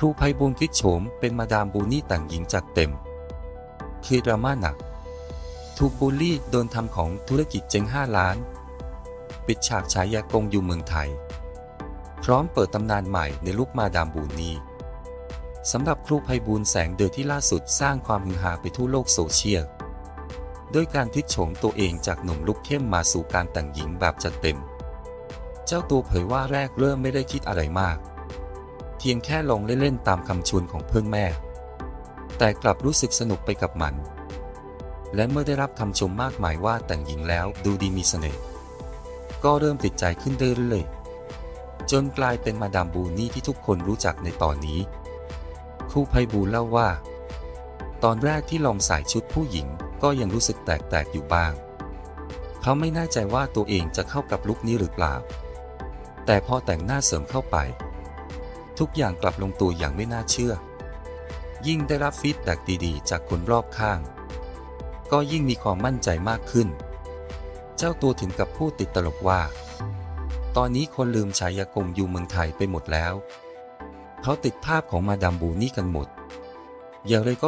ครูไพบูลย์พลิกโฉมเป็นมาดามบูนี่แต่งหญิงจากเต็มคือดราม่าหนัก ถูกบูลลี่โดนทำของธุรกิจเจ๊ง 5 ล้าน ปิดฉากฉายากงอยู่เมืองไทย พร้อมเปิดตำนานใหม่ในลุคมาดามบูนี่สำหรับครูไพบูลย์แสงเดือที่ล่าสุดสร้างความฮือฮาไปทั่วโลกโซเชียลด้วยการพลิกโฉมตัวเองจากหนุ่มลุกเข้มมาสู่การแต่งหญิงแบบจัดเต็ม เจ้าตัวเผยว่าแรกเริ่มไม่ได้คิดอะไรมาก พียงแค่ลงเล่นๆตามคำชวนของเพื่อนแม่ แต่กลับรู้สึกสนุกไปกับมัน และเมื่อได้รับคำชมมากมายว่าแต่งหญิงแล้วดูดีมีเสน่ห์ ก็เริ่มติดใจขึ้นเรื่อยๆจนกลายเป็นมาดามบูนี่ที่ทุกคนรู้จักในตอนนี้ ครูไพบูลเล่าว่า ตอนแรกที่ลองใส่ชุดผู้หญิงก็ยังรู้สึกแตกๆอยู่บ้าง เขาไม่แน่ใจว่าตัวเองจะเข้ากับลุคนี้หรือเปล่า แต่พอแต่งหน้าเสริมเข้าไป ทุกอย่างกลับลงตัวอย่างไม่น่าเชื่อ ยิ่งได้รับฟีดแบ็กดีๆ จากคนรอบข้าง ก็ยิ่งมีความมั่นใจมากขึ้น เจ้าตัวถึงกับพูดติดตลกว่า ตอนนี้คนลืมฉายากงอยู่เมืองไทยไปหมดแล้ว เขาติดภาพของมาดามบูนี่กันหมด อย่างไรก็